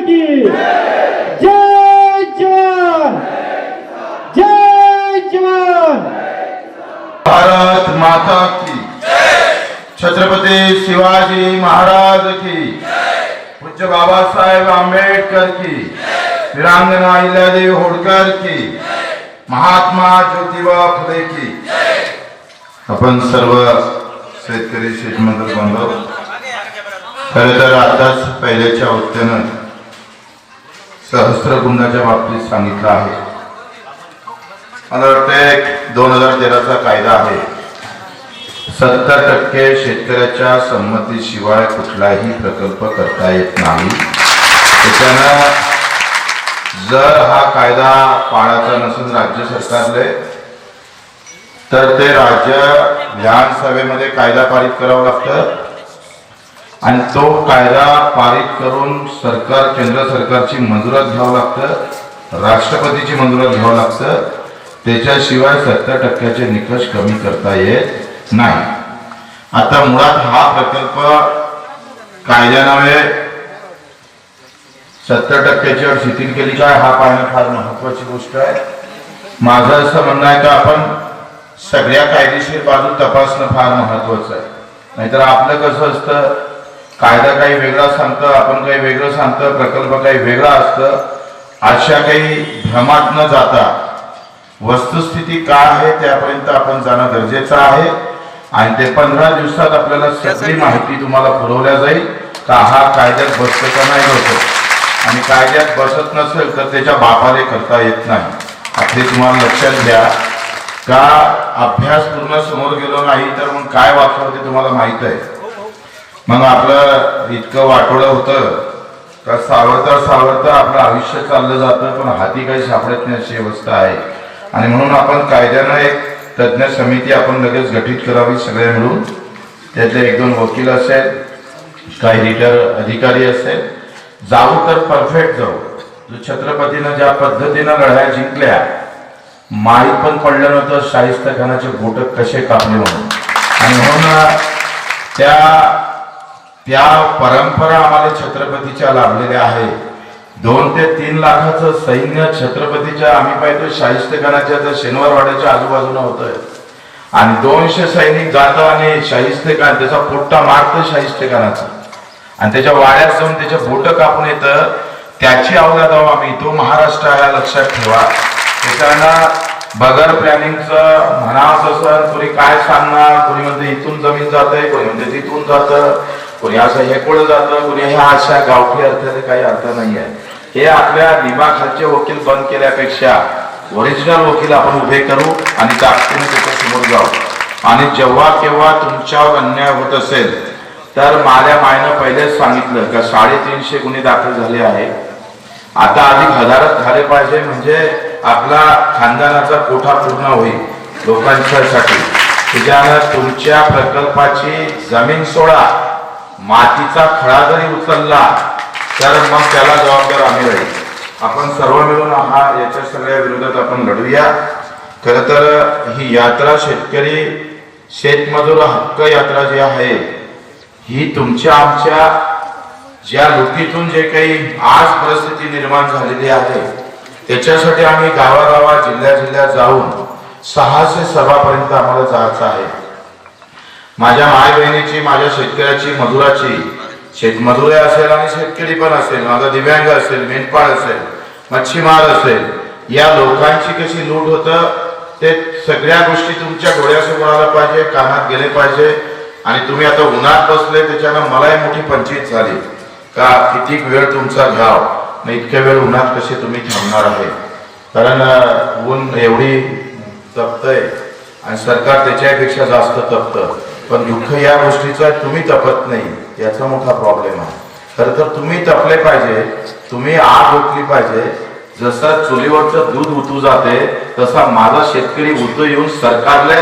की। जय जवान। जय जवान। भारत माता की। छत्रपती शिवाजी महाराज की। पूज्य बाबासाहेब आंबेडकर की। वीरांगना अहिल्यादेवी होळकर की। महात्मा ज्योतिबा फुले की। आपण सर्व शेतकरी शेतमजूर बांधव खरं तर आताच पहिल्याच्या वक्त्यानं सहस्त्रकुंडाच्या बाबतीत सांगितलं आहे. मला वाटतं एक दोन हजार तेराचा कायदा आहे. सत्तर टक्के शेतकऱ्याच्या संमतीशिवाय कुठलाही प्रकल्प करता येत नाही. त्याच्यानं जर हा कायदा पाळायचा नसून राज्य सरकारले तर ते राज्य विधानसभेमध्ये कायदा पारित करावं लागतं. आणि तो कायदा पारित करून सरकार केंद्र सरकारची मंजुरात घ्यावं लागतं राष्ट्रपतीची मंजुरात घ्यावं लागतं त्याच्याशिवाय सत्तर टक्क्याचे निकष कमी करता येत नाही. आता मुळात हा प्रकल्प कायद्यानावे सत्तर टक्क्याची अट शिथिल केली काय हा पाहणं फार महत्वाची गोष्ट आहे. माझं असं म्हणणं आहे का आपण सगळ्या कायदेशीर बाजू तपासणं फार महत्वाचं आहे. नाहीतर आपलं कसं असतं कायदा काही वेगळा सांगतं आपण काही वेगळं सांगतं प्रकल्प काही वेगळा असतं अशा काही भ्रमात न जाता वस्तुस्थिती काय आहे त्यापर्यंत आपण जाणं गरजेचं आहे. आणि ते पंधरा दिवसात आपल्याला सगळी माहिती तुम्हाला पुरवल्या जाईल का हा कायद्यात बसतो का नाही बसत. आणि कायद्यात बसत नसेल तर त्याच्या बापाले करता येत नाही. आपले तुम्हाला लक्षात घ्या. का अभ्यास पूर्ण समोर गेलो नाही तर मग काय वाचलं ते तुम्हाला माहीत आहे. मग आपलं इतकं वाटोळं होतं. का सावरता सावरता आपलं आयुष्य चाललं जातं पण हाती काही सापडत नाही अशी अवस्था आहे. आणि म्हणून आपण कायद्यानं एक तज्ज्ञ समिती आपण लगेच गठीत करावी सगळे मिळून. त्यातले एक दोन वकील असेल काही रिटर अधिकारी असेल. जाऊ तर परफेक्ट जाऊ. जो छत्रपतीनं ज्या पद्धतीनं लढाया जिंकल्या माहीत पण पडलं नव्हतं शाहिस्त खानाचे बोट कसे कापले म्हणून. आणि म्हणून त्या त्या परंपरा आम्हाला छत्रपतीच्या लाभलेल्या आहे. दोन ते तीन लाखाचं सैन्य छत्रपतीच्या आम्ही पाहतो शाहिस्तखानाच्या खानाच्या शनिवारवाड्याच्या आजूबाजूला होतंय. आणि दोनशे सैनिक जातं आणि शाहिस्त त्याचा पोट्टा मारतं शाहिस्त आणि त्याच्या वाड्यात जाऊन त्याच्या बोट कापून येतं. त्याची अवघात आहो आम्ही. तो महाराष्ट्र आहे लक्षात ठेवा. त्याच्यानं बगर प्लॅनिंगचं म्हणावं तसं कोणी काय सांगणार? कोणी म्हणते इथून जमीन जाते कोणी म्हणते तिथून जातं. कोणी असं हे जातं कोणी ह्या अशा गावठी अर्थाने काही अर्थ नाही आहे हे आपल्या दिमाखालचे वकील बंद केल्यापेक्षा ओरिजिनल वकील आपण उभे करू आणि ताकदीने त्याच्यासमोर जाऊ. आणि जेव्हा केव्हा तुमच्यावर अन्याय होत असेल तर माझ्या मायनं पहिलेच सांगितलं का साडेतीनशे गुन्हे दाखल झाले आहे. आता अधिक हजारात झाले पाहिजे म्हणजे आपला खानदानाचा कोठा पूर्ण होईल लोकांच्यासाठी. त्याच्यानं तुमच्या प्रकल्पाची जमीन सोडा. मातीचा खळा जरी उचलला तर मग त्याला जबाबदार आम्ही राहील. आपण सर्व मिळून हा याच्या सगळ्या विरोधात आपण लढूया. खर तर ही यात्रा शेतकरी शेतमजूर हक्क यात्रा जी आहे ही तुमच्या आमच्या ज्या लुटीतून जे काही आज परिस्थिती निर्माण झालेली आहे त्याच्यासाठी आम्ही गावागावात जिल्ह्या जिल्ह्यात जाऊन सहाशे सभापर्यंत आम्हाला जायचं आहे. माझ्या माय बहिणीची माझ्या शेतकऱ्याची मजुराची. शेतमजुरे असेल आणि शेतकरी पण असेल. माझा दिव्यांग असेल मेंढपाळ असेल मच्छीमार असेल. या लोकांची कशी लूट होतं ते सगळ्या गोष्टी तुमच्या डोळ्यासमोर आल्या पाहिजे कानात गेले पाहिजे. आणि तुम्ही आता उन्हात बसले त्याच्यानं मलाही मोठी पंचायत झाली. का किती वेळ तुमचा घ्याव मग इतक्या वेळ उन्हात कसे तुम्ही थांबणार आहे? कारण ऊन एवढी तपतंय. आणि सरकार त्याच्यापेक्षा जास्त तपतं. पण दुःख या गोष्टीचा तुम्ही तपत नाही. याचा मोठा प्रॉब्लेम आहे. खरं तर तुम्ही तपले पाहिजे तुम्ही आग ओतली पाहिजे. जसं चुलीवरचं दूध उतू जाते तसा माझा शेतकरी उतू येऊन सरकारला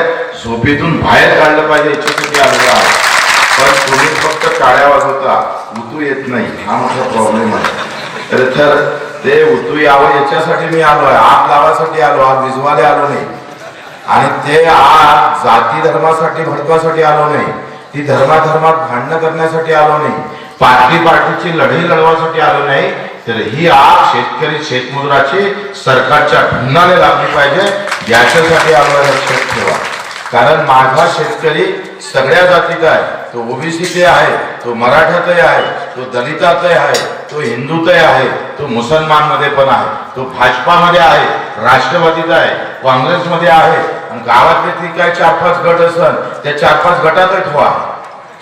झोपेतून बाहेर काढलं पाहिजे याच्यासाठी आलेला आहे? पण तुम्ही फक्त काळ्या वाजवता उतू येत नाही. हा मोठा प्रॉब्लेम आहे. तर तर ते उतू यावं याच्यासाठी मी आलो आहे. आग लावासाठी आलो आग विजवाले आलो नाही. आणि ते आज जाती धर्मासाठी भडकवासाठी आलो नाही. ती धर्माधर्मात भांडणं करण्यासाठी आलो नाही. पार्टी पार्टीची लढाई लढवासाठी आलो नाही. तर ही आग शेतकरी शेतमजुराची सरकारच्या भिन्नाने लागली पाहिजे. याच्यासाठी आम्हाला लक्षात ठेवा. कारण माझा शेतकरी सगळ्या जातीचा आहे. तो ओबीसीचे आहे तो मराठातही आहे तो दलितातही आहे तो हिंदूतही आहे तो मुसलमानमध्ये पण आहे तो भाजपामध्ये आहे राष्ट्रवादीत आहे काँग्रेसमध्ये आहे. आणि गावातले ती काय चार पाच गट असन त्या चार पाच गटातच व्हा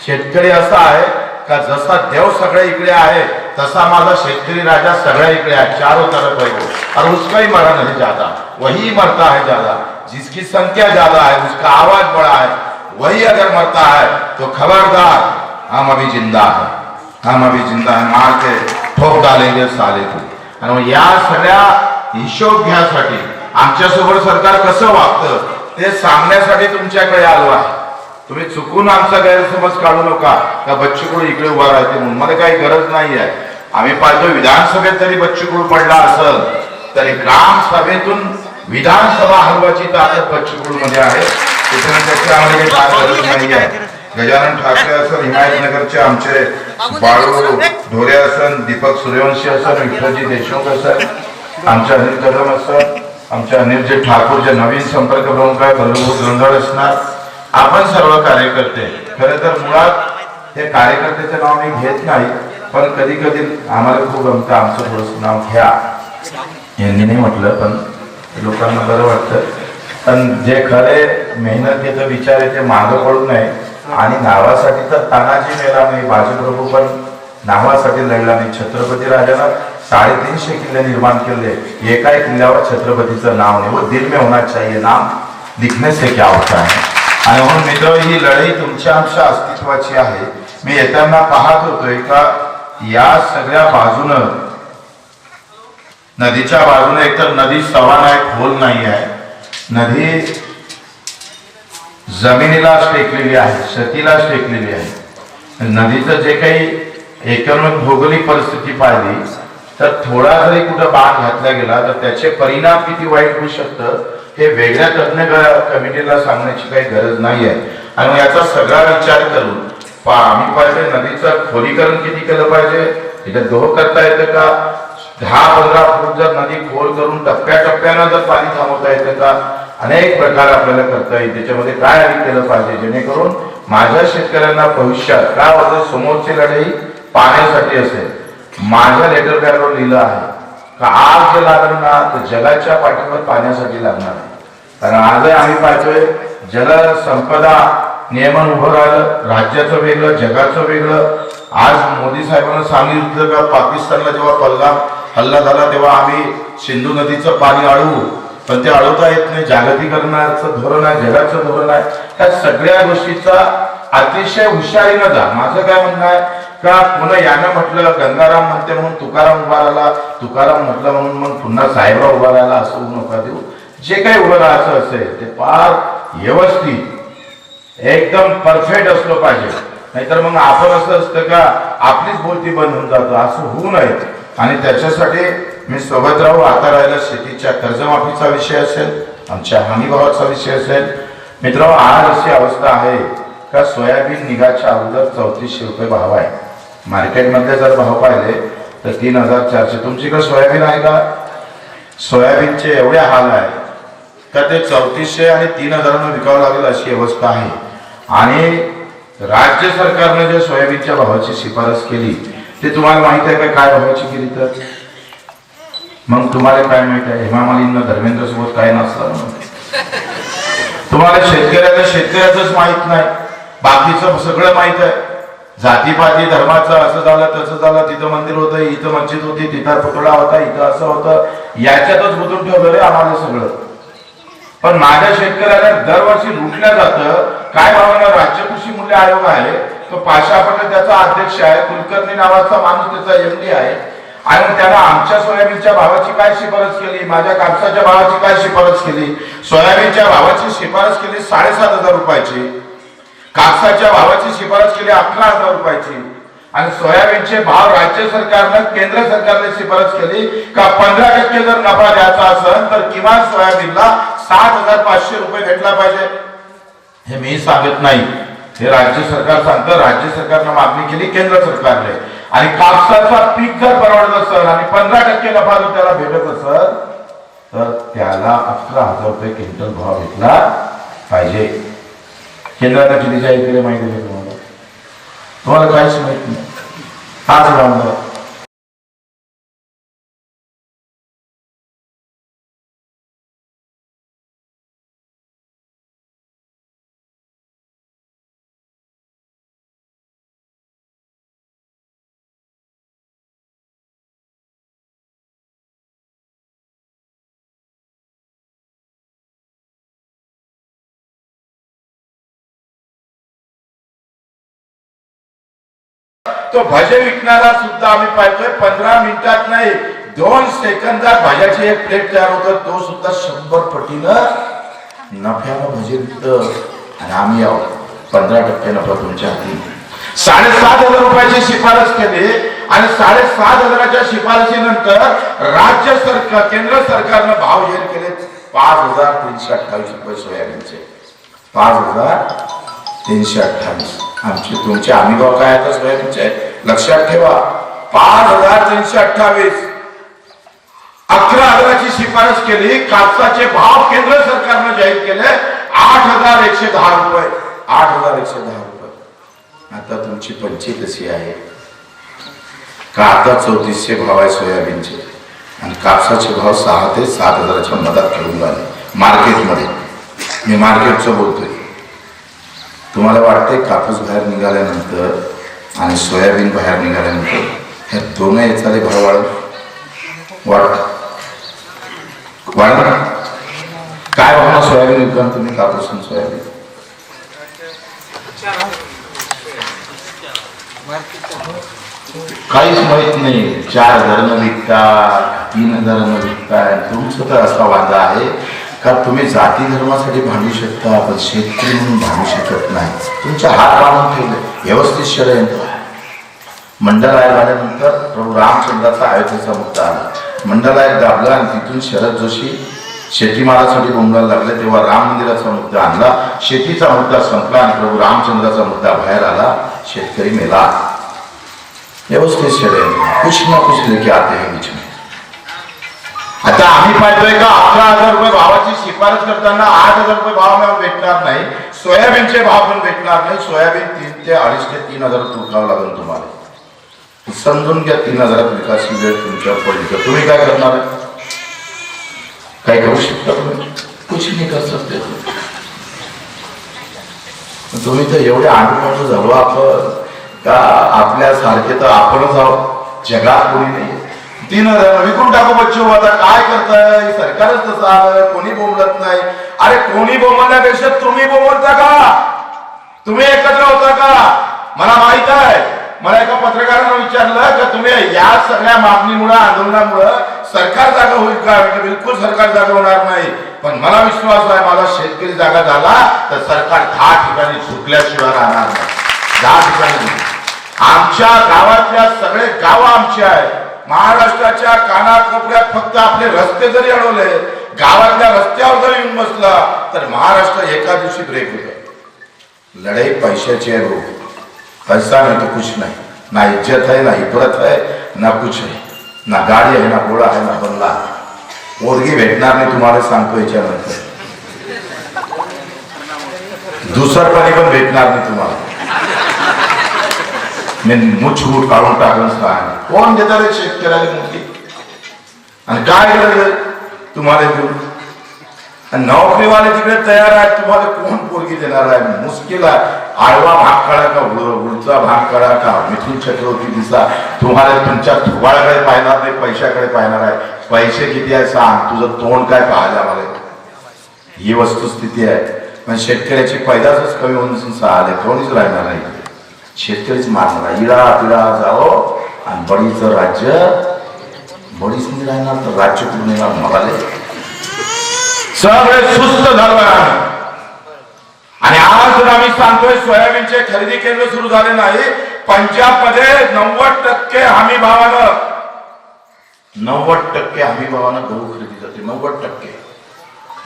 शेतकरी असा आहे का जसा देव सगळ्या इकडे आहे तसा माझा शेतकरी राजा सगळ्या इकडे आहे. चारों तरफ है वो और उसका ही मरण है ज्यादा वही मरता है ज्यादा. जिसकी संख्या ज्यादा है उसका आवाज बड़ा है वही अगर मरता है तो खबरदार हम अभी जिंदा है। हम अभी जिंदा है मार के ठोक डालेंगे साले को। आणि मग या सगळ्या हिशोब घ्यासाठी आमच्यासोबत सरकार कसं वागतं ते सांगण्यासाठी तुमच्याकडे आलो आहे। तुम्ही चुकून आमचा गैरसमज काढू नका का बच्चूकडू इकडे उभा राहते म्हणून मला काही गरज नाही आहे। आम्ही पाहतो विधानसभेत जरी बच्चूकडू पडला असेल तरी ग्रामसभेतून विधानसभा हलवाची ताकद बच्चूकडू मध्ये आहे आम्हाला काही फार गरज नाही आहे? गजानन ठाकरे असेल हिमायतनगरचे आमचे बाळू ढोरे असन दीपक सूर्यवंशी असन विठ्ठलजी देशमुख असन आमचे अनिल कदम असन आमचे अनिलजी ठाकूर जे नवीन संपर्क प्रमुख आहे बलभूत गोंधळ असणार. आपण सर्व कार्यकर्ते खरं तर मुळात हे कार्यकर्त्याचं नाव मी घेत नाही पण कधी कधी आम्हाला खूप गमतं आमचं थोडंसं नाव घ्या. यांनी नाही म्हटलं पण लोकांना बरं वाटतं. पण जे खरे मेहनतीचं विचार आहे ते मागं पडू नये. आणि नावासाठी तर तानाजी मेला नाही बाजीप्रभू पण नावासाठी लढला. नाही छत्रपती राजाला साडेतीनशे किल्ले निर्माण केले. एका किल्ल्यावर छत्रपतीचं नाव नाही. व दिल में होना चाहिए नाम लिखने से क्या होता है? आणि म्हणून मित्र ही लढाई तुमच्या आमच्या अस्तित्वाची आहे मी येताना पाहत होतोय का या सगळ्या बाजूनं नदीच्या बाजूने एकतर नदी सवान आहे खोल नाही आहे नदी जमिनीला टेकलेली आहे शेतीला टेकलेली आहे. नदीचं जे काही एकूण भौगोलिक परिस्थिती पाहिली तर थोडा जरी कुठं बाण घातला गेला तर त्याचे परिणाम किती वाईट होऊ शकतं हे वेगळ्या तज्ञ कमिटीला सांगण्याची काही गरज नाही आहे आणि याचा सगळा विचार करून पा आम्ही पाहिजे नदीचं खोलीकरण किती केलं पाहिजे? तिथं दोह करता येतं का? दहा पंधरा फूट जर नदी खोल करून टप्प्याटप्प्यानं जर पाणी थांबवता येतं का? अनेक प्रकार आपल्याला करता येईल. त्याच्यामध्ये काय आम्ही केलं पाहिजे? जेणेकरून माझ्या शेतकऱ्यांना भविष्यात काय होतं समोरची लढाई पाण्यासाठी असेल? माझ्या लेटर पॅडवर लिहिलं आहे का आज जे लागलं ना तर जगाच्या पाठीवर पाण्यासाठी लागणार आहे. कारण आजही आम्ही पाहतोय जलसंपदा नियमन उभं राहिलं राज्याचं वेगळं जगाचं वेगळं. आज मोदी साहेबांना सांगितलं का पाकिस्तानला जेव्हा पल्ला हल्ला झाला तेव्हा आम्ही सिंधू नदीचं पाणी अळवू पण ते अळवता येत नाही. जागतिकरणाचं धोरण आहे जगाचं धोरण आहे. त्या सगळ्या गोष्टीचा अतिशय हुशारीनं जा. माझं काय म्हणणं आहे का पुन्हा यानं म्हटलं गंगाराम म्हणते म्हणून तुकाराम उभा राहिला. तुकाराम म्हटलं म्हणून मग पुन्हा साहेबराव उभा राहिला असं होऊ नका देऊ. जे काही उभं राहायचं असेल ते फार व्यवस्थित एकदम परफेक्ट असलं पाहिजे. नाहीतर मग आपण असं असतं का आपलीच बोलती बंद होऊन जातो. असं होऊ नये. आणि त्याच्यासाठी मी सोबत राहू. आता राहिला शेतीच्या कर्जमाफीचा विषय असेल आमच्या हमीभावाचा विषय असेल. मित्र आज अशी अवस्था आहे का सोयाबीन निघाच्या अगोदर चौतीसशे रुपये भाव आहे. मार्केटमधले जर भाव पाहिले तर तीन हजार चारशे. तुमच्याकडे सोयाबीन आहे का? सोयाबीनचे एवढे हाल आहे का ते चौतीसशे आणि तीन हजारांना विकावं लागेल अशी अवस्था आहे. आणि राज्य सरकारने जे सोयाबीनच्या भावाची शिफारस केली ते तुम्हाला माहीत आहे का काय बघायची केली तर? मग तुम्हाला काय माहीत आहे? हेमा धर्मेंद्र सोबत काय नसतं तुम्हाला शेतकऱ्याला शेतकऱ्याच माहीत नाही. बाकीचं सगळं माहीत आहे. जातीपाती धर्माचं असं झालं तसं झालं तिथं मंदिर होतं इथं मस्जिद होती तिथं पुतळा होता इथं असं होतं. याच्यातच बुजून ठेवलं रे आम्हाला सगळं. पण माझ्या शेतकऱ्याला दरवर्षी लुटल्या जातं. काय भावना राज्य कृषी मूल्य आयोग आहे तो पाशा पटेल त्याचा अध्यक्ष आहे कुलकर्णी नावाचा माणूस त्याचा एमडी आहे. आणि त्याला आमच्या सोयाबीनच्या भावाची काय शिफारस केली? माझ्या कापसाच्या भावाची काय शिफारस केली? सोयाबीनच्या भावाची शिफारस केली साडेसात हजार रुपयाची. कापसाच्या भावाची शिफारस केली अकरा हजार रुपयाची. आणि सोयाबीनचे भाव राज्य सरकारनं केंद्र सरकारने शिफारस केली का पंधरा टक्के जर नफा द्यायचा असेल तर किमान सोयाबीनला सात हजार पाचशे रुपये भेटला पाहिजे. हे मी सांगत नाही. हे राज्य सरकार सांगतं राज्य सरकारनं मागणी केली केंद्र सरकारने. आणि कापसाचा पीक जर परवडत असेल आणि पंधरा टक्के नफा जर त्याला भेटत असेल तर त्याला अकरा हजार रुपये क्विंटल भाव भेटला पाहिजे. केंद्राने किती जाहीर केले माहिती आहे का तुम्हाला तुम्हाला काहीच तो भजे विकणारा सुद्धा आम्ही पाहतोय. पंधरा मिनिटात नाही दोन सेकंदात भाज्याची एक प्लेट तयार होतं. तो सुद्धा शंभर पटीनं नफ्यानं भजे विकत. आणि आम्ही आहोत. पंधरा टक्के नफा तुमच्या हाती. साडेसात हजार रुपयाची शिफारस केली. आणि साडेसात हजाराच्या शिफारसीनंतर राज्य सरकार केंद्र सरकारनं भाव जाहीर केले. पाच हजार तीनशे अठ्ठावीस रुपये सोयाबीनचे. पाच हजार तीनशे अठ्ठावीस. आमचे तुमचे अनुभव काय आता तुमचे लक्षात ठेवा. पाच हजार तीनशे अठ्ठावीस अकरा हजाराची शिफारस केली कापसाचे भाव केंद्र सरकारनं जाहीर केले आठ हजार एकशे दहा रुपये आठ हजार एकशे दहा रुपये. आता तुमची पंची कशी आहे. का आता चौतीसशे भाव आहे सोयाबीनचे? आणि कापसाचे भाव सहा ते सात हजाराच्या मधात खेळून राहिले. मार्केटमध्ये. मी मार्केटचं बोलतोय. तुम्हाला वाटते कापूस बाहेर निघाल्यानंतर आणि सोयाबीन बाहेर निघाल्यानंतर ह्या दोन याचाले भाव वाढ वाढ वाढ काय भावना सोयाबीन विकून तुम्ही कापूस आणि सोयाबीन? काहीच माहीत नाही. चार हजारानं विकता तीन हजारानं विकताय तुमचं तर असा वादा आहे. का तुम्ही जाती धर्मासाठी भांडू शकता पण शेतकरी म्हणून भांडू शकत नाही? तुमच्या हात बांधून ठेवले. व्यवस्थित षडयंत्र आहे. मंडलाय झाल्यानंतर प्रभू रामचंद्राचा अयोध्येचा मुद्दा आला. मंडलाय दाबला आणि तिथून शरद जोशी शेतीमालासाठी बोंगायला लागले. तेव्हा राम मंदिराचा मुद्दा आणला. शेतीचा मुद्दा संपला आणि प्रभू रामचंद्राचा मुद्दा बाहेर आला. शेतकरी मेला. व्यवस्थित षडयंत्र कुछ ना कुछ लेके आते हैं बीच में. आता आम्ही पाहतोय का अकरा हजार रुपये भावाची शिफारस करताना आठ हजार रुपये भाव आम्हाला भेटणार नाही. सोयाबीनचे भाव पण भेटणार नाही. सोयाबीन तीन ते अडीच ते तीन हजार विकावं लागेल तुम्हाला. समजून घ्या तीन हजारात विकासची वेळ तुमच्यावर पडली तर तुम्ही काय करणार? काय करू शकता तुम्ही? कुछ नाही कर सकते तुम्ही. तर एवढे आजूबाजू झालो आपण का आपल्यासारखे तर आपणच आहोत. जगात कोणी नाही तीन हजार विकून टाकू बच्चू आता काय करताय? सरकारच तसं आलं कोणी बोंबलत नाही. अरे कोणी बोंबलण्यापेक्षा तुम्ही बोंबलता का? तुम्ही एकत्र होता का? मला माहीत आहे. मला एका पत्रकारानं विचारलं का तुम्ही या सगळ्या मागणीमुळे आंदोलनामुळं सरकार जागा होईल का? बिलकुल सरकार जागा होणार नाही. पण मला विश्वास आहे माझा शेतकरी जागा झाला तर सरकार दहा ठिकाणी झुकल्याशिवाय राहणार नाही. दहा ठिकाणी आमच्या गावातल्या सगळे गावं आमची आहेत. महाराष्ट्राच्या कानाकोपऱ्यात फक्त आपले रस्ते जरी अडवले गावातल्या रस्त्यावर जरी येऊन बसला तर महाराष्ट्र एका दिवशी ब्रेक होत. लढाई पैशाची आहे भाऊ. पैसा नाही तो कुछ नाही. ना इज्जत आहे ना इबरत आहे ना कुछ आहे. ना गाडी आहे ना गोळा आहे ना बंगला पोरगी भेटणार नाही तुम्हाला सांगतो याच्यानंतर. दुसरपणे पण भेटणार नाही तुम्हाला. मी मूठ काढून टाकून सांग कोण देणार आहे शेतकऱ्याला मुलगी आणि काय गरज तुम्हाला देऊन आणि नोकरीवाले तिकडे तयार आहेत तुम्हाला कोण पोरगी देणार आहे मुश्किल आहे आडवा भाग काढा का उड- उडचा भाग काढा का मिथून चक्रवर्ती दिसा तुम्हाला तुमच्या थोबाळकडे पाहणार नाही पैशाकडे पाहणार आहे पैसे किती आहे सांग तुझं तोंड काय पाहायला मला ही वस्तुस्थिती आहे पण शेतकऱ्याची पैदासच कमी होऊन आले कोणीच राहणार नाही शेतकरीच मारणार. इडा पिडा जाओ आणि बडीचं राज्य. बडीच नाही राहणार तर राज्य कुठून येणार मगाले? सगळे सुस्त आम्ही आणि आज जर आम्ही सांगतोय सोयाबीनचे खरेदी केंद्र सुरू झाले नाही पंजाबमध्ये नव्वद टक्के हमी भावानं. नव्वद टक्के हमी भावानं गहू खरेदी जाते. नव्वद टक्के.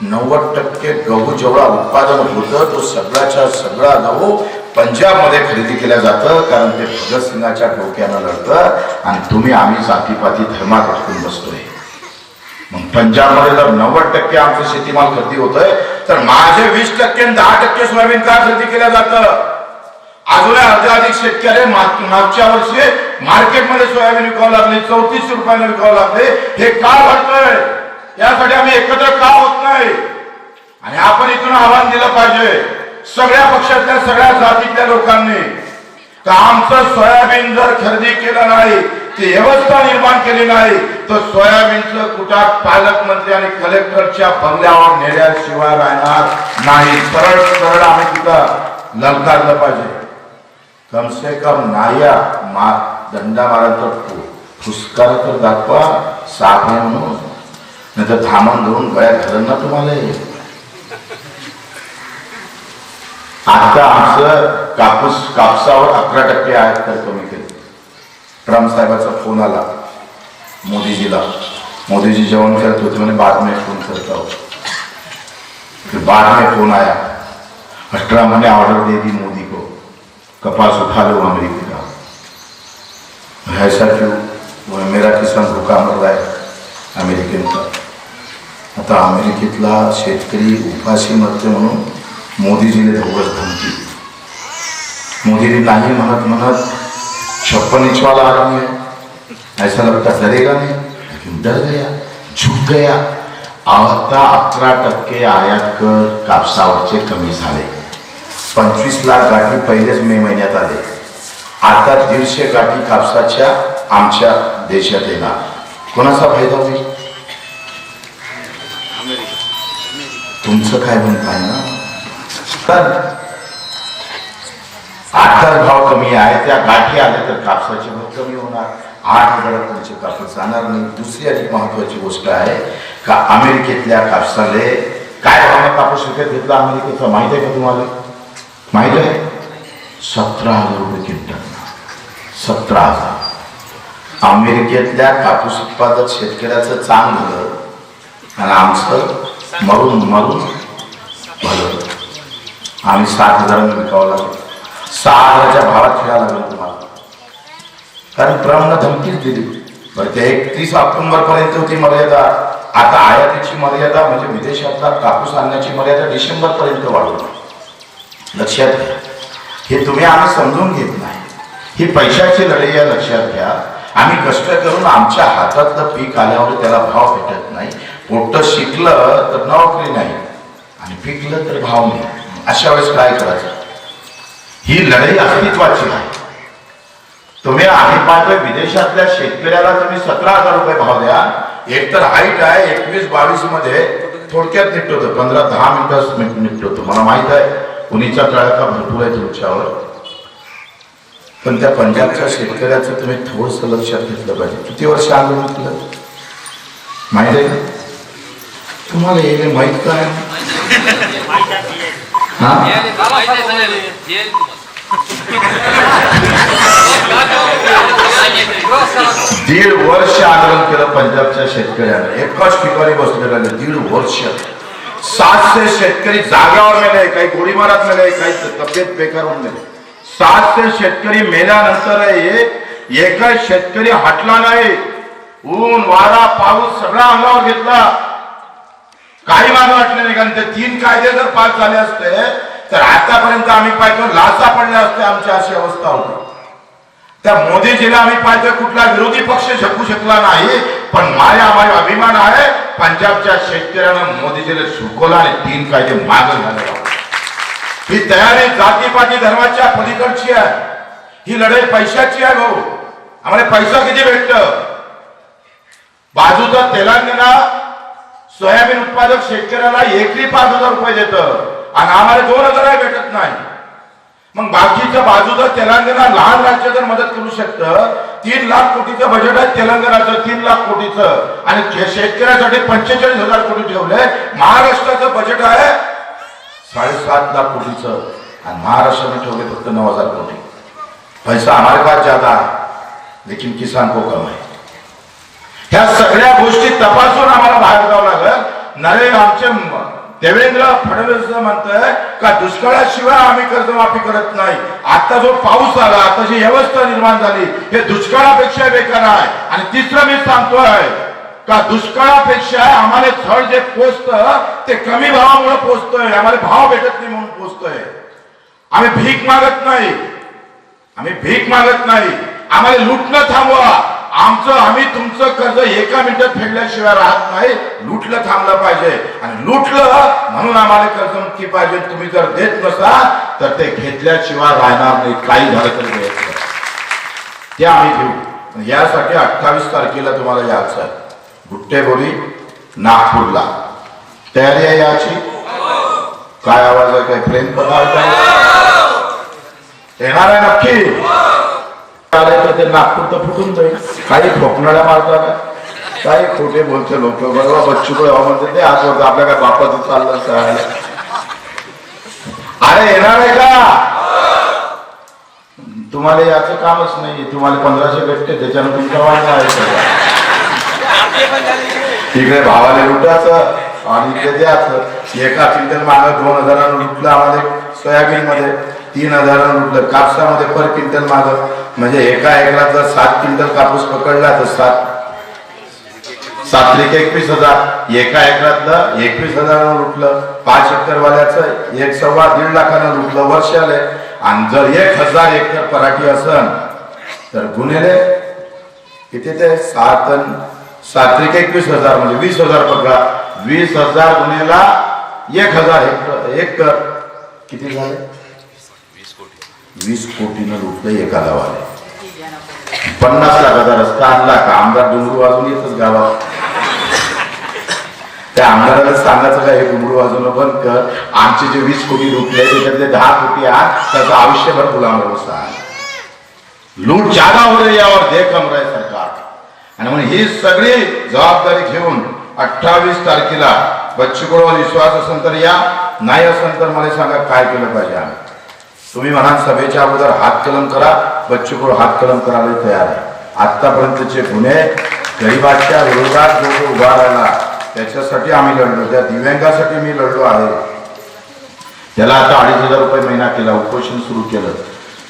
नव्वद टक्के गहू जेवढा उत्पादन होतं तो सगळ्याच्या सगळा गहू पंजाबमध्ये खरेदी केलं जातं कारण ते भगतसिंगाच्या डोक्यानं लढतं आणि तुम्ही आम्ही जातीपाती धर्मात अटकून बसतोय. मग पंजाबमध्ये जर नव्वद टक्के आमचं शेतीमाल खरेदी होतोय तर माझे वीस टक्के दहा टक्के सोयाबीन का खरेदी केलं जातं. अजून अर्धाधिक शेतकरी माग- मागच्या वर्षी मार्केटमध्ये सोयाबीन विकावं लागले चौतीसशे रुपयाने विकावं लागले. हे का घडतंय? यासाठी आम्ही एकत्र का होत नाही? आणि आपण इथून आव्हान दिलं पाहिजे. सगळ्या पक्षातल्या सगळ्या जातीतल्या लोकांनी. का आमचं सोयाबीन जर खरेदी केलं नाही ती व्यवस्था निर्माण केली नाही तर सोयाबीनचं कुठा पालकमंत्री आणि कलेक्टरच्या बंगल्यावर नेल्याशिवाय राहणार नाही. सरळ सरळ आम्ही तिथं ललकारलं पाहिजे. कम से कम नाया मा दंडा मारा तर फुसकार तर दाखवा साफ म्हणून. नाही तर थांबण धरून गळ्यात घालणार तुम्हाला हे. आता आमचं कापूस कापसावर अकरा टक्के आहेत तर कमी केले. ट्रम्प साहेबाचा फोन आला. मोदीजीला. मोदीजी जेवण करत होते म्हणे बाद में फोन करता हो फिर बाद में फोन आया और ट्रम्प ने ऑर्डर दे दी मोदी को. कपास उठा लो अमेरिका का. ऐसा क्यों? मेरा किसान भूका मर रहा है आता अमेरिकेतला शेतकरी उपाशी मरते म्हणून मोदीजीने धोगस धमकी. मोदीजी नाही म्हणत म्हणत छप्पन इंच वाला आदमी है ऐसा लगता डरेगा नहीं लेकिन डर गया झुक गया. आता अकरा टक्के आयात कर कापसावरचे कमी झाले पंचवीस लाख गाठी पहिलेच मे महिन्यात आले. आता दीडशे गाठी कापसाच्या आमच्या देशात येणार. कोणाचा फायदा होईल? तुमचं काय म्हणताय ना? तर आठच भाव कमी आहे त्या गाठी आल्या तर कापसाचे भाव कमी होणार. आठ हजारापर्यंतचे कापूस जाणार नाही. दुसरी अधिक महत्वाची गोष्ट आहे का अमेरिकेतल्या कापसाले काय भावाने कापूस विकत घेतला अमेरिकेचा माहीत आहे का तुम्हाला? माहीत आहे? सतरा हजार रुपये क्विंटल. सतरा हजार. अमेरिकेतल्या कापूस उत्पादक शेतकऱ्याचं चांगलं आणि आमचं मरून मरून भलं. आम्ही सात हजारांनी विकावं लागलो. सहा हजाराच्या भावात खेळायला लागलो तुम्हाला. कारण ट्रम्पनं धमकीच दिली. बरं ते एकतीस ऑक्टोंबरपर्यंत होती मर्यादा. आता आयातीची मर्यादा म्हणजे विदेशातला कापूस आणण्याची मर्यादा डिसेंबर पर्यंत वाढवली लक्षात घ्या. हे तुम्ही आम्ही समजून घेत नाही. ही पैशाची लढाई या लक्षात घ्या. आम्ही कष्ट करून आमच्या हातातलं पीक आल्यावर त्याला भाव भेटत नाही. पोट शिकलं तर नोकरी नाही. आणि पिकलं तर भाव नाही. अशा वेळेस काय करायचं? ही लढाई अस्तित्वाची आहे तुम्ही आम्ही पाहतोय विदेशातल्या शेतकऱ्याला तुम्ही सतरा हजार रुपये भाव द्या. एक तर हाईट आहे एकवीस बावीसमध्ये थोडक्यात निपटवतो पंधरा दहा मिनिटात निपटवतो मला माहीत आहे कुणीचा तळाका भरपूर आहे तुमच्यावर. पण त्या पंजाबच्या शेतकऱ्याचं तुम्ही थोडस लक्षात घेतलं पाहिजे. किती वर्ष आंदोलन केलं माहीत आहे तुम्हाला हे माहीत काय हा? दीड वर्ष आंदोलन केलं पंजाबच्या शेतकऱ्याने. एकाच ठिकाणी बसलेलं दीड वर्ष. सातशे शेतकरी जागावर मेले काही गोळीबारात मेले काही तब्येत बेकार होऊन मेले सातशे शेतकरी मेल्यानंतर एकच शेतकरी हटला नाही. ऊन वारा पाऊस सगळा अंगावर घेतला. काही मागे वाटले नाही कारण ते तीन कायदे जर पास झाले असते तर आतापर्यंत आम्ही पाहतो लाचा पडल्या असते आमची अशी अवस्था होती. त्या मोदीजीला आम्ही पाहतो कुठला विरोधी पक्ष झकू शकला नाही पण माझ्या आम्हाला अभिमान आहे. पंजाबच्या शेतकऱ्यानं मोदीजीला झुकवला आणि तीन कायदे मागे झाले ही तयारी जातीपाती धर्माच्या पलीकडची आहे. ही लढाई पैशाची आहे भाऊ. आम्हाला पैसा किती भेटत? बाजूचा तेलंगणा सोयाबीन उत्पादक शेतकऱ्याला एकरी पाच हजार रुपये देतं. आणि आम्हाला दोन हजार भेटत नाही. मग बाकीच्या बाजूचं तेलंगणा लहान राज्य जर मदत करू शकतं तीन लाख कोटीचं बजेट आहे तेलंगणाचं तीन लाख कोटीचं. आणि शेतकऱ्यासाठी पंचेचाळीस हजार कोटी ठेवलंय महाराष्ट्राचं बजेट आहे साडेसात लाख कोटीचं. आणि महाराष्ट्राने ठेवले फक्त नऊ हजार कोटी. पैसा हमारे पास ज्यादा है लेकिन किसान को कम है ह्या सगळ्या गोष्टी तपासून नरेंद्र आमचे देवेंद्र फडणवीस म्हणतोय का दुष्काळाशिवाय आम्ही कर्जमाफी करत नाही. आता जो पाऊस आला आता जी व्यवस्था निर्माण झाली हे दुष्काळापेक्षा बेकार आहे. आणि तिसरं मी सांगतोय का दुष्काळापेक्षा आम्हाला झड जे पोचतं ते कमी भावामुळे पोचतोय. आम्हाला भाव भेटत नाही म्हणून पोचतोय. आम्ही भीक मागत नाही. आम्ही भीक मागत नाही. आम्हाला लुटणं थांबवा. आमचं आम्ही तुमचं कर्ज एका मिनिटात फेडल्याशिवाय राहत नाही. लुटलं थांबलं पाहिजे. आणि लुटलं म्हणून आम्हाला कर्जमुक्ती पाहिजे. तुम्ही जर देत नसाल तर ते घेतल्याशिवाय राहणार नाही. काही झालं तरी द्यायचं नाही. ते आम्ही घेऊ. यासाठी अठ्ठावीस तारखेला तुम्हाला यायचं आहे. गुट्टेबोरी नागपूरला. तयारी आहे याची? काय आवाज आहे? काय प्रेम पदार्थ येणार आहे नक्की? आले तर ते नागपूर तर फुटून जाईल. काही ठोकणाऱ्या मारतात काही खोटे बोलते लोक. बरोबर बच्चूकडे म्हणते ते आज बोलतो आपल्या काय बापाचं चाललं सहायला अरे येणार आहे का? तुम्हाला याचं कामच नाही तुम्हाला पंधराशे भेटते त्याच्यानं तुमचा वाढला आहे. तिकडे भावाला लुटायचं आणि इकडे द्याचं एका चिंतन मागं दोन हजारानं लुटलं आम्हाला सोयाबीन मध्ये तीन हजारानं लुटलं कापसामध्ये पर क्विंटल मागं. म्हणजे एका एकरात जर सात क्विंटल कापूस पकडला तर सात सात्रिक एकवीस हजार. एका एकरातलं एकवीस हजारानं लुटलं पाच एकर वाल्याचं एक सव्वा दीड लाखानं लुटलं वर्षाले. आणि जर एक हजार एकर पराठी असन तर गुन्हेले किती ते सात अन सात एकवीस हजार म्हणजे वीस हजार पकडा. वीस हजार गुन्हेला एक हजार एक एकर किती झाले? वीस कोटीनं लुटलं एका गावाला. पन्नास लाखाचा रस्ता आणला का? आमदार डुंगरू वाजून येतच गावात. त्या आमदाराला सांगायचं का हे डुंगरू वाजवणं बंद कर. आमचे जे वीस कोटी लुटले त्याच्यातले दहा कोटी आण. त्याचं आयुष्यभर गुलाम व्यवस्था लूट ज्यादा हो रही है दे कम रहे सरकार. आणि म्हणून ही सगळी जबाबदारी घेऊन अठ्ठावीस तारखेला बच्चूकडवर विश्वास असेल तर या. नाही असेल तर मला सांगा काय केलं पाहिजे आम्ही? तुम्ही म्हणाल सभेच्या अगोदर हात कलम करा बच्चूकडं हात कलम करायला तयार आहे. आतापर्यंतचे गुन्हे गरिबाच्या विरोधात जो जो उभा राहिला त्याच्यासाठी आम्ही लढलो. त्या दिव्यांगासाठी मी लढलो आहे. त्याला आता अडीच हजार रुपये महिना केला उपोषण सुरू केलं.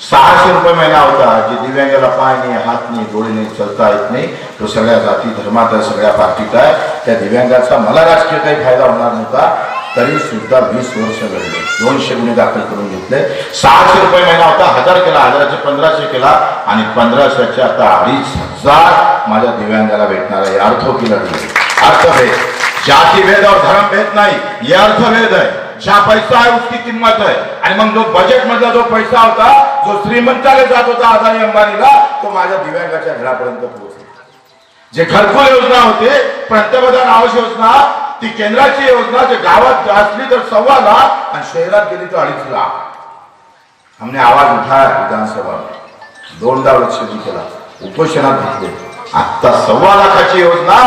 सहाशे रुपये महिना होता जे दिव्यांगाला पाय नाही हात नाही डोळे नाही चलता येत नाही तो सगळ्या जाती धर्मात आहे सगळ्या पार्टीत आहे. त्या दिव्यांगाचा मला राजकीय काही फायदा होणार नव्हता. तरी सुद्धा वीस वर्ष घडले दोनशे गुन्हे दाखल करून घेतले. सहाशे रुपये महिना होता हजार केला हजाराचे पंधराशे केला आणि पंधराशेचे आता अडीच हजार माझ्या दिव्यांगाला भेटणार आहे. अर्थोकी लढले अर्थभेद. जातीभेद और धर्मभेद नाही. हे अर्थभेद आहे. ज्या पैसा आहे उसकी किंमत आहे. आणि मग जो बजेट मधला जो पैसा होता जो श्रीमंताला जात होता अदानी अंबानीला तो माझ्या दिव्यांगाच्या घरापर्यंत पोहोचला. जे घरकुल योजना होते पंतप्रधान आवास योजना ती केंद्राची योजना जे गावात असली तर सव्वा लाख आणि शहरात गेली तर अडीच लाख. हमने आवाज उठाया विधानसभा. दोनदा लक्ष केला. उपोषणात घेतले. आता सव्वा लाखाची योजना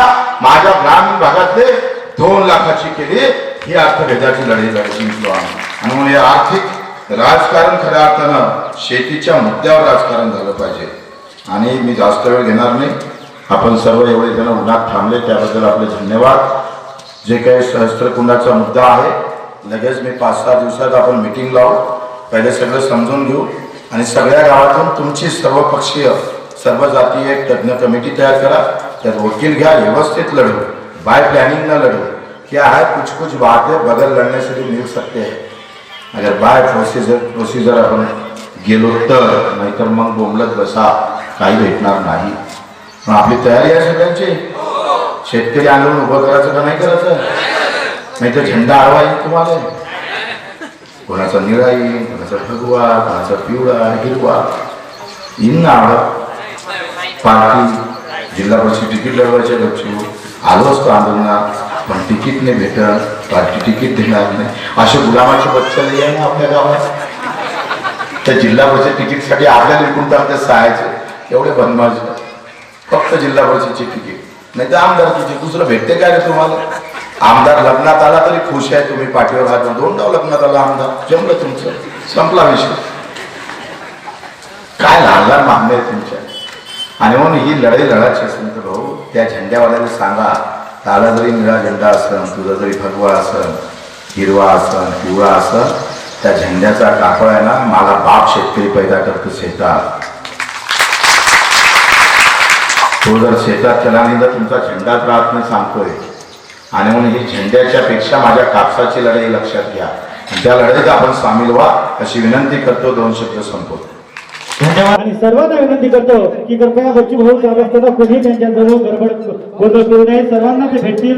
माझ्या ग्रामीण भागातले दोन लाखाची केली. ही अर्थभेदाची लढाई लढ जिंकलो आम्ही आणि म्हणून हे आर्थिक राजकारण खऱ्या अर्थानं शेतीच्या मुद्द्यावर राजकारण झालं पाहिजे. आणि मी जास्त वेळ घेणार नाही. आपण सर्व एवढे जण उन्हात थांबले त्याबद्दल आपले धन्यवाद. जे काही सहस्त्रकुंडाचा मुद्दा आहे लगेच मी पाच सहा दिवसात आपण मिटिंग लावू. पहिले सगळं समजून घेऊ. आणि सगळ्या गावातून तुमची सर्वपक्षीय सर्व जातीय एक तज्ञ कमिटी तयार करा. त्यात वकील घ्या व्यवस्थित लढू. बाय प्लॅनिंग न लढू. क्या है कुछ कुछ बातें बगल लढण्यासाठी से भी मिल सकते अगर बाय प्रोसिजर प्रोसिजर आपण गेलो तर. नाहीतर मग बोंबलत बसा. काही भेटणार नाही. पण आपली तयारी आहे सगळ्यांची. शेतकरी आंदोलन उभं करायचं का नाही करायचं? नाही तर झेंडा आडवा येईल तुम्हाला. कोणाचा निळा येईल कोणाचा भगवा कोणाचा पिवळा हिरवा. येईल ना आडवा. पार्टी जिल्हा परिषद तिकीट लढवायचे लक्ष आलो असतो आंदोलनात पण तिकीट नाही भेटत पार्टी तिकीट देणार नाही. असे गुलामाचे बच्चल आहे ना आपल्या गावात. त्या जिल्हा परिषद तिकीटसाठी आपल्याला विकून टाकते सहायचे एवढे बदमाश. फक्त जिल्हा परिषदचे तिकीट. नाही तर आमदारकीची दुसरं भेटते काय रे तुम्हाला? आमदार लग्नात आला तरी खुश आहे तुम्ही पाठीवर हात दोनदा दोन डाव लग्नात आला आमदार. जमलं तुमचं. संपला विषय. काय लहान लहान मागण्या आहेत तुमच्या? आणि म्हणून ही लढाई लढायची असेल तर भाऊ त्या झेंड्यावाल्याला सांगा त्याला जरी निळा झेंडा असन तुझा जरी भगवा असन हिरवा असन पिवळा असन त्या झेंड्याचा कापड आहे ना मला बाप शेतकरी पैदा करतो शेतात. तो जर शेतात तर तुमचा झेंडाच राहत नाही सांगतोय आणि म्हणून ही झेंड्याच्या पेक्षा माझ्या कापसाची लढाई लक्षात घ्या. त्या लढाईत आपण सामील व्हा अशी विनंती करतो दोन शब्द संपवतो. धन्यवाद. आणि सर्वांना विनंती करतो की कृपया बच्चू भाऊ चालू असताना कोणी त्यांच्याजवळ गडबड गोंधळ करू नये. सर्वांना ते भेटतील.